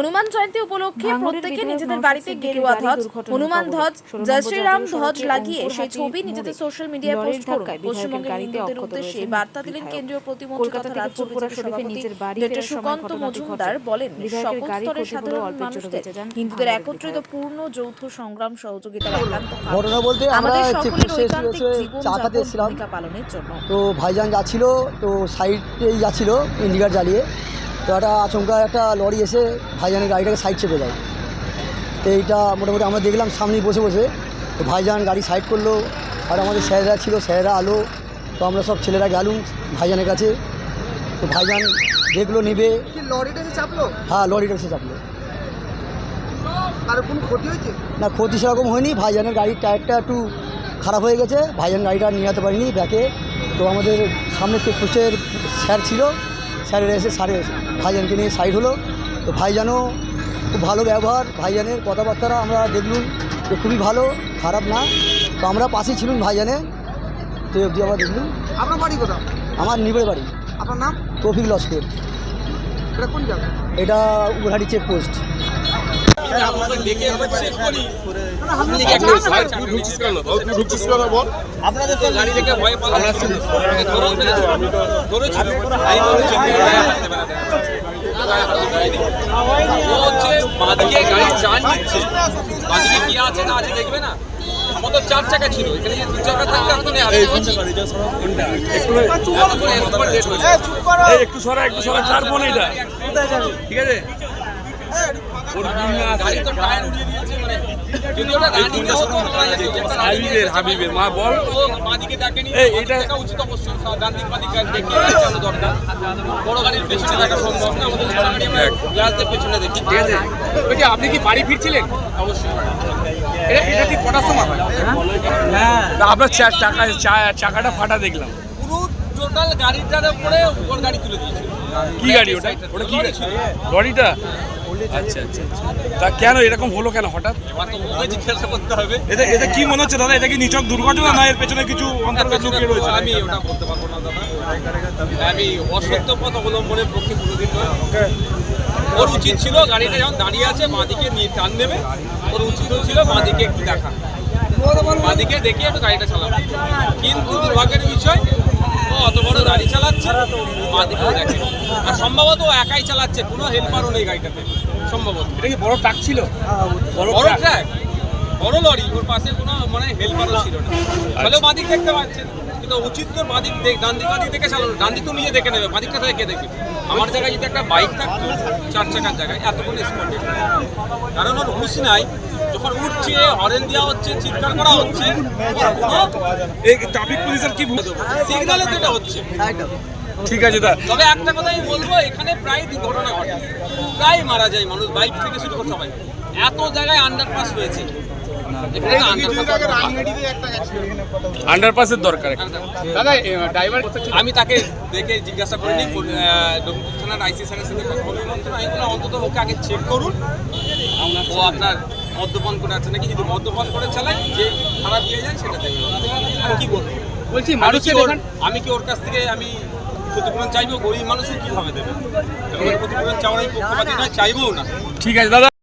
হনুমান জয়ন্তী উপলক্ষে প্রত্যেকে নিজেদের বাড়িতে গেরুয়া ধ্বজ হনুমান ধ্বজ জয় শ্রীরাম ধ্বজ লাগিয়ে সেই ছবি নিজেদের সোশ্যাল মিডিয়ায় পোস্ট করুন। পশ্চিমবঙ্গের হিন্দুদের উদ্দেশ্যে বার্তা দিলেন কেন্দ্রীয় প্রতিমন্ত্রী তথা সভাপতি ডক্টর সুকান্ত মজুমদার বলেন সকল স্তরের সাধারণ মানুষদের হিন্দুদের একত্রিত পূর্ণ যৌথ সংগ্রাম সহযোগিতার একান্ত আমাদের সকলের ঐকান্তিক জীবন যাপন ভূমিকা পালনের জন্য। তো ভাইজান যাচ্ছিল তো সাইডেই যাচ্ছিল। ইন্ডিকার জ্বালিয়ে তো একটা আচমকা একটা লরি এসে ভাইজানের গাড়িটাকে সাইড চেপে যায়। তো এইটা মোটামুটি আমরা দেখলাম সামনেই বসে বসে। তো ভাইজান গাড়ি সাইড করল আর আমাদের স্যারেরা ছিল স্যারেরা আলো। তো আমরা সব ছেলেরা গেলুম ভাইজানের কাছে। তো ভাইজান দেখল নেবে। লরিটা এসে চাপলো? হ্যাঁ লরিটা এসে চাপলো। কারও কোনো ক্ষতি হয়েছে? না ক্ষতি সেরকম হয়নি। ভাইজানের গাড়ির টায়ারটা একটু খারাপ হয়ে গেছে। ভাইজান গাড়িটা নিয়ে যেতে পারিনি ব্যাকে। তো আমাদের সামনে চেকপোস্টের স্যার ছিল স্যারের এসে স্যারে ভাইজানকে নিয়ে সাইড হলো। তো ভাইজানও খুব ভালো ব্যবহার ভাইজানের কথাবার্তারা আমরা দেখলুম যে খুবই ভালো খারাপ না। তো আমরা পাশেই ছিলুম ভাইজানে। তো অবধি আমরা দেখলুম। আপনার বাড়ি কোথাও? আমার নিবের বাড়ি। আপনার নাম? তৌফিক লস্কের। এটা কোন জায়গা? এটা উগরহাটি চেকপোস্ট বাঁদিকে গাড়ি চান দিচ্ছে বাঁদিকে কি আছে না আছে দেখবে না চার চাকা ছিল এখানে দু চাকা থাকলে একটু সরা একটু সরা চার বোন এটা ঠিক আছে মানে হাবিবের হাবিবের মা বল। এটা- উচিত অবশ্যই দরকার। বড় গাড়ির পেছনে সম্ভব না আমাদের পেছনে দেখি। ঠিক আছে। আপনি কি বাড়ি ফিরছিলেন? অবশ্যই এটা ঠিক কটার সময় হয়? আপনার চাকা চাকাটা ফাটা দেখলাম। পুরো টোটাল গাড়িটার উপরে ওর গাড়ি তুলে দিয়েছে। কি গাড়ি ওটা? ওটা কি গাড়ি? লরিটা আচ্ছা আচ্ছা আচ্ছা। তা কেন এরকম হলো কেন হঠাৎ? জিজ্ঞাসা করতে হবে। এটা এটা কি মনে হচ্ছে দাদা? এটা কি নিচক দুর্ঘটনা না এর পেছনে কিছু অন্তর্গত লুকিয়ে রয়েছে? আমি ওটা বলতে পারব না দাদা। আমি অসত্য পথ অবলম্বনের পক্ষে কোনোদিন ওর উচিত ছিল গাড়িটা যখন দাঁড়িয়ে আছে বাঁদিকে নিয়ে টান দেবে ওর উচিত ছিল বাঁদিকে একটু দেখা। বাঁদিকে দেখে একটু গাড়িটা চালাবো কিন্তু দুর্ভাগ্যের বিষয় ও অত বড় গাড়ি দেখে আর সম্ভবত ও একাই চালাচ্ছে কোনো হেল্পারও নেই গাড়িটাতে সম্ভবত। এটা কি বড় ট্রাক ছিল? বড় বড় ট্রাক বড় লরি ওর পাশে কোনো মানে হেল্পারও ছিল না। তাহলে বাদিক দেখতে পাচ্ছেন কিন্তু উচিত তোর বাদিক দেখ ডান দিক বাদিক দেখে চালানো। ডান দিক তো নিজে দেখে নেবে বাদিকটা থেকে কে দেখবে? আমার জায়গায় যদি একটা বাইক থাকতো চার চাকার জায়গায় এতক্ষণ স্পটে কারণ ওর হুশ নাই। যখন উঠছে হরেন দেওয়া হচ্ছে চিৎকার করা হচ্ছে এই ট্রাফিক পুলিশের কি ভুল সিগনালে তো এটা হচ্ছে। ঠিক আছে দা তবে একটা কথা আমি বলব এখানে প্রায় দুর্ঘটনা ঘটে। প্রায় মারা যায় মানুষ বাইক থেকে শুরু করে সবাই। এত জায়গায় আন্ডারপাস হয়েছে। আন্ডারপাসের দরকার। দাদা ড্রাইভার আমি তাকে দেখে জিজ্ঞাসা করিনি থানার আইসি স্যারের সাথে কথা বলে। মন্ত্রণ আমি বললাম অন্তত ওকে আগে চেক করুন। ও আপনার মদ্যপান করে আছে নাকি? যদি মদ্যপান করে চালায় যে খারাপ দিয়ে যায় সেটা দেখবে আমি কি বলব? বলছি ওর আমি কি ওর কাছ থেকে আমি ক্ষতিপূরণ চাইব, গরিব মানুষও কীভাবে দেবে? প্রতিফলন চাওয়ার পক্ষপাতি নয়, চাইবও না। ঠিক আছে, দাদা।